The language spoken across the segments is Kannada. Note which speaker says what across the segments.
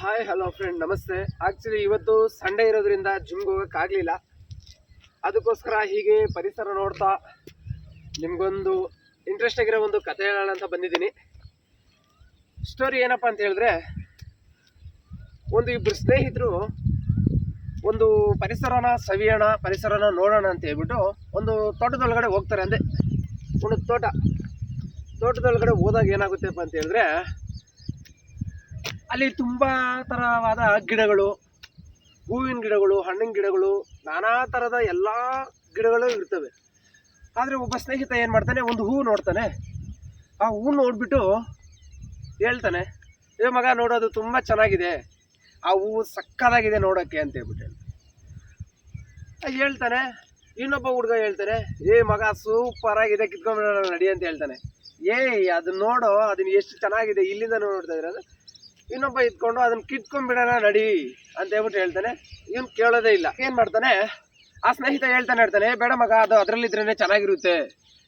Speaker 1: ಹಾಯ್ ಹಲೋ ಫ್ರೆಂಡ್ ನಮಸ್ತೆ. ಆ್ಯಕ್ಚುಲಿ ಇವತ್ತು ಸಂಡೇ ಇರೋದ್ರಿಂದ ಜಿಮ್ಗೆ ಹೋಗೋಕ್ಕಾಗಲಿಲ್ಲ ಅದಕ್ಕೋಸ್ಕರ ಹೀಗೆ ಪರಿಸರ ನೋಡ್ತಾ ನಿಮಗೊಂದು ಇಂಟ್ರೆಸ್ಟ್ ಆಗಿರೋ ಒಂದು ಕಥೆ ಹೇಳೋಣ ಅಂತ ಬಂದಿದ್ದೀನಿ. ಸ್ಟೋರಿ ಏನಪ್ಪ ಅಂತ ಹೇಳಿದ್ರೆ, ಒಂದು ಇಬ್ಬರು ಸ್ನೇಹಿತರು ಒಂದು ಪರಿಸರನ ಸವಿಯೋಣ, ಪರಿಸರನ ನೋಡೋಣ ಅಂತ ಹೇಳ್ಬಿಟ್ಟು ಒಂದು ತೋಟದೊಳಗಡೆ ಹೋಗ್ತಾರೆ. ಅಂದೆ ಒಂದು ತೋಟ. ತೋಟದೊಳಗಡೆ ಹೋದಾಗ ಏನಾಗುತ್ತೆಪ್ಪ ಅಂತ ಹೇಳಿದ್ರೆ ಅಲ್ಲಿ ತುಂಬ ಥರವಾದ ಗಿಡಗಳು, ಹೂವಿನ ಗಿಡಗಳು, ಹಣ್ಣಿನ ಗಿಡಗಳು, ನಾನಾ ಥರದ ಎಲ್ಲ ಗಿಡಗಳು ಇರ್ತವೆ. ಆದರೆ ಒಬ್ಬ ಸ್ನೇಹಿತ ಏನು ಮಾಡ್ತಾನೆ, ಒಂದು ಹೂವು ನೋಡ್ತಾನೆ. ಆ ಹೂ ನೋಡಿಬಿಟ್ಟು ಹೇಳ್ತಾನೆ, ಏ ಮಗ, ನೋಡೋದು ತುಂಬ ಚೆನ್ನಾಗಿದೆ. ಆ ಹೂವು ಸಕ್ಕದಾಗಿದೆ ನೋಡೋಕ್ಕೆ ಅಂತ ಹೇಳ್ಬಿಟ್ಟು ಹೇಳ್ತಾನೆ. ಇನ್ನೊಬ್ಬ ಹುಡುಗ ಹೇಳ್ತಾನೆ, ಏ ಮಗ, ಸೂಪರಾಗಿದೆ, ಕಿತ್ಕೊಂಡ್ಬಿಡೋಣ, ನಡಿ, ಅಂತ ಹೇಳ್ತಾನೆ. ಏಯ್ ಅದನ್ನ ನೋಡು ಅದನ್ನ ಎಷ್ಟು ಚೆನ್ನಾಗಿದೆ ಇಲ್ಲಿಂದ ನೋಡ್ತಾ ಇರೋದು ಇನ್ನೊಬ್ಬ ಇದ್ಕೊಂಡು ಅದನ್ನ ಕಿತ್ಕೊಂಡ್ಬಿಡೋಣ ನಡಿ ಅಂತ ಹೇಳ್ಬಿಟ್ಟು ಹೇಳ್ತಾನೆ. ಇವನು ಕೇಳೋದೇ ಇಲ್ಲ. ಏನ್ ಮಾಡ್ತಾನೆ? ಆ ಸ್ನೇಹಿತ ಹೇಳ್ತಾನೆ ಹೇಳ್ತಾನೆ "ಏ, ಬೇಡ ಮಗ ಅದು ಅದ್ರಲ್ಲಿದ್ರೇನೆ ಚೆನ್ನಾಗಿರುತ್ತೆ.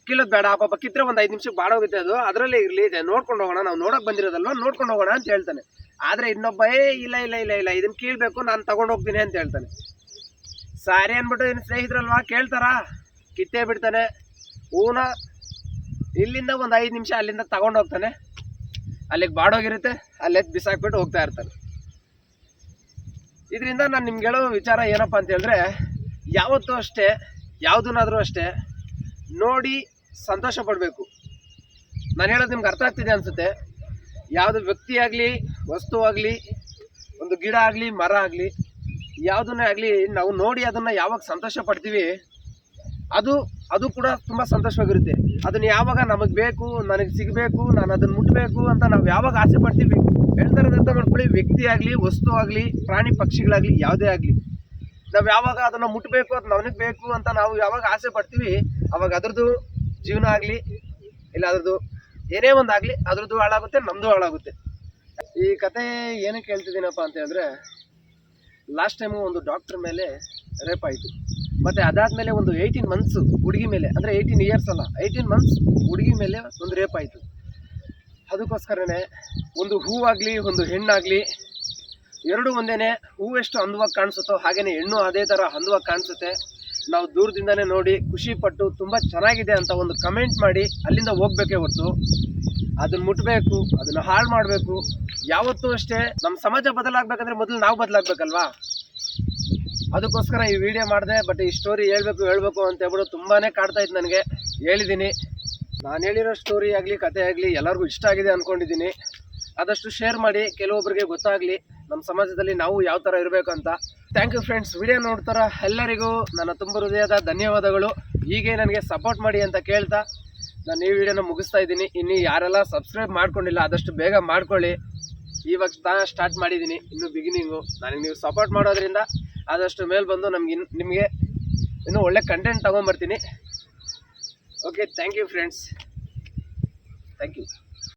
Speaker 1: ಕೀಳೋದ್ ಬೇಡ ಪಾಪ ಕಿತ್ರೆ ಒಂದ್ ಐದು ನಿಮಿಷಕ್ಕೆ ಬಾಡೋಗುತ್ತೆ ಅದು. ಅದರಲ್ಲೇ ಇರ್ಲಿ ಇದೆ ನೋಡ್ಕೊಂಡು ಹೋಗೋಣ ನಾವು ನೋಡಕ್ ಬಂದಿರೋದಲ್ವಾ ನೋಡ್ಕೊಂಡು ಹೋಗೋಣ ಅಂತ ಹೇಳ್ತಾನೆ. ಆದ್ರೆ ಇನ್ನೊಬ್ಬ ಏ ಇಲ್ಲ ಇಲ್ಲ ಇಲ್ಲ ಇಲ್ಲ ಇದನ್ನ ಕೀಳ್ಬೇಕು ನಾನು ತಗೊಂಡು ಹೋಗ್ತೀನಿ ಅಂತ ಹೇಳ್ತಾನೆ. ಸಾರಿ ಅನ್ಬಿಟ್ಟು ಇನ್ನು ಸ್ನೇಹಿತರಲ್ವಾ ಕೇಳ್ತಾರ? ಕಿತ್ತೇ ಬಿಡ್ತಾನೆ. ಊನ ಇಲ್ಲಿಂದ ಒಂದು ಐದು ನಿಮಿಷ ಅಲ್ಲಿಂದ ತಗೊಂಡು ಹೋಗ್ತಾನೆ. ಅಲ್ಲಿಗೆ ಬಾಡೋಗಿರುತ್ತೆ, ಅಲ್ಲೇ ಬಿಸಾಕ್ಬಿಟ್ಟು ಹೋಗ್ತಾ ಇರ್ತಾರೆ. ಇದರಿಂದ ನಾನು ನಿಮ್ಗೆ ಹೇಳೋ ವಿಚಾರ ಏನಪ್ಪ ಅಂತ ಹೇಳಿದ್ರೆ, ಯಾವತ್ತೂ ಅಷ್ಟೇ, ಯಾವುದನ್ನಾದರೂ ಅಷ್ಟೇ ನೋಡಿ ಸಂತೋಷ ಪಡಬೇಕು. ನಾನು ಹೇಳೋದು ನಿಮ್ಗೆ ಅರ್ಥ ಆಗ್ತಿದೆ ಅನಿಸುತ್ತೆ. ಯಾವುದು ವ್ಯಕ್ತಿ ಆಗಲಿ, ವಸ್ತು ಆಗಲಿ, ಒಂದು ಗಿಡ ಆಗಲಿ, ಮರ ಆಗಲಿ, ಯಾವುದನ್ನೇ ಆಗಲಿ ನಾವು ನೋಡಿ ಅದನ್ನು ಯಾವಾಗ ಸಂತೋಷ ಪಡ್ತೀವಿ ಅದು ಅದು ಕೂಡ ತುಂಬ ಸಂತೋಷವಾಗಿರುತ್ತೆ. ಅದನ್ನ ಯಾವಾಗ ನಮಗೆ ಬೇಕು, ನನಗೆ ಸಿಗಬೇಕು, ನಾನು ಅದನ್ನ ಮುಟ್ಟಬೇಕು ಅಂತ ನಾವು ಯಾವಾಗ ಆಸೆ ಪಡ್ತೀವಿ ಹೇಳ್ತಾ ಇರೋದಂತ ಮಾಡ್ಕೊಳ್ಳಿ ವ್ಯಕ್ತಿ ಆಗಲಿ, ವಸ್ತು ಆಗಲಿ, ಪ್ರಾಣಿ ಪಕ್ಷಿಗಳಾಗಲಿ, ಯಾವುದೇ ಆಗಲಿ. ನಾವು ಯಾವಾಗ ಅದನ್ನು ಮುಟ್ಟಬೇಕು ಅದು ನನಗೆ ಬೇಕು ಅಂತ ನಾವು ಯಾವಾಗ ಆಸೆ ಪಡ್ತೀವಿ, ಅವಾಗ ಅದ್ರದ್ದು ಜೀವನ ಆಗಲಿ, ಇಲ್ಲ ಅದ್ರದ್ದು ಏನೇ ಒಂದು ಆಗಲಿ, ಅದ್ರದ್ದು ಹಾಳಾಗುತ್ತೆ ನಮ್ಮದು ಹಾಳಾಗುತ್ತೆ. ಈ ಕತೆ ಏನಕ್ಕೆ ಹೇಳ್ತಿದ್ದೀನಪ್ಪ ಅಂತ ಹೇಳಿದ್ರೆ ಲಾಸ್ಟ್ ಟೈಮು ಒಂದು ಡಾಕ್ಟ್ರ್ ಮೇಲೆ ರೇಪ್ ಆಯಿತು. ಮತ್ತು ಅದಾದಮೇಲೆ ಒಂದು ಏಯ್ಟೀನ್ ಮಂತ್ಸ್ ಹುಡುಗಿ ಮೇಲೆ, ಅಂದರೆ ಏಯ್ಟೀನ್ ಇಯರ್ಸ್ ಅಲ್ಲ ಏಯ್ಟೀನ್ ಮಂತ್ಸ್ ಹುಡುಗಿ ಮೇಲೆ ಒಂದು ರೇಪ್ ಆಯಿತು. ಅದಕ್ಕೋಸ್ಕರನೇ ಒಂದು ಹೂವಾಗಲಿ, ಒಂದು ಹೆಣ್ಣಾಗಲಿ, ಎರಡು ಒಂದೇನೆ ಹೂವು ಎಷ್ಟು ಅಂದವಾಗಿ ಕಾಣಿಸುತ್ತೋ ಹಾಗೆಯೇ ಹೆಣ್ಣು ಅದೇ ಥರ ಅಂದವಾಗಿ ಕಾಣಿಸುತ್ತೆ. ನಾವು ದೂರದಿಂದನೇ ನೋಡಿ, ಖುಷಿ ಪಟ್ಟು ತುಂಬ ಚೆನ್ನಾಗಿದೆ ಅಂತ ಒಂದು ಕಮೆಂಟ್ ಮಾಡಿ ಅಲ್ಲಿಂದ ಹೋಗ್ಬೇಕೇ ಹೊರತು. ಅದನ್ನ ಮುಟ್ಟಬೇಕು ಅದನ್ನ ಹಾಳು ಮಾಡಬೇಕು. ಯಾವತ್ತೂ ಅಷ್ಟೇ ನಮ್ಮ ಸಮಾಜ ಬದಲಾಗಬೇಕಂದ್ರೆ ಮೊದಲು ನಾವು ಬದಲಾಗಬೇಕಲ್ವಾ? ಅದಕ್ಕೋಸ್ಕರ ಈ ವಿಡಿಯೋ ಮಾಡಿದೆ ಬಟ್ ಈ ಸ್ಟೋರಿ ಹೇಳ್ಬೇಕು ಹೇಳ್ಬೇಕು ಅಂತ ಹೇಳ್ಬಿಟ್ಟು ತುಂಬಾ ಕಾಡ್ತಾ ಇತ್ತು ನನಗೆ. ಹೇಳಿದ್ದೀನಿ ನಾನು ಹೇಳಿರೋ ಸ್ಟೋರಿ ಆಗಲಿ, ಕತೆ ಆಗಲಿ, ಎಲ್ಲರಿಗೂ ಇಷ್ಟ ಆಗಿದೆ ಅಂದ್ಕೊಂಡಿದ್ದೀನಿ ಆದಷ್ಟು ಶೇರ್ ಮಾಡಿ ಕೆಲವೊಬ್ಬರಿಗೆ ಗೊತ್ತಾಗಲಿ ನಮ್ಮ ಸಮಾಜದಲ್ಲಿ ನಾವು ಯಾವ ಥರ ಇರಬೇಕು ಅಂತ. ಥ್ಯಾಂಕ್ ಯು ಫ್ರೆಂಡ್ಸ್ ವಿಡಿಯೋ ನೋಡ್ತಾರ ಎಲ್ಲರಿಗೂ ನನ್ನ ತುಂಬ ಹೃದಯದ ಧನ್ಯವಾದಗಳು. ಹೀಗೆ ನನಗೆ ಸಪೋರ್ಟ್ ಮಾಡಿ ಅಂತ ಕೇಳ್ತಾ ನಾನು ಈ ವಿಡಿಯೋನ ಮುಗಿಸ್ತಾ ಇದ್ದೀನಿ. ಇನ್ನು ಯಾರೆಲ್ಲ ಸಬ್ಸ್ಕ್ರೈಬ್ ಮಾಡ್ಕೊಂಡಿಲ್ಲ, ಆದಷ್ಟು ಬೇಗ ಮಾಡ್ಕೊಳ್ಳಿ. ಇವಾಗ ತಾನ ಸ್ಟಾರ್ಟ್ ಮಾಡಿದ್ದೀನಿ. ಇನ್ನು ಬಿಗಿನಿಂಗು ನನಗೆ ನೀವು ಸಪೋರ್ಟ್ ಮಾಡೋದ್ರಿಂದ ಆದಷ್ಟು ಮೇಲೆ ಬಂದು ನಮ್ಗೆ ಇನ್ ನಿಮಗೆ ಇನ್ನೂ ಒಳ್ಳೆ content ತೊಗೊಂಬರ್ತೀನಿ. Okay thank you friends thank you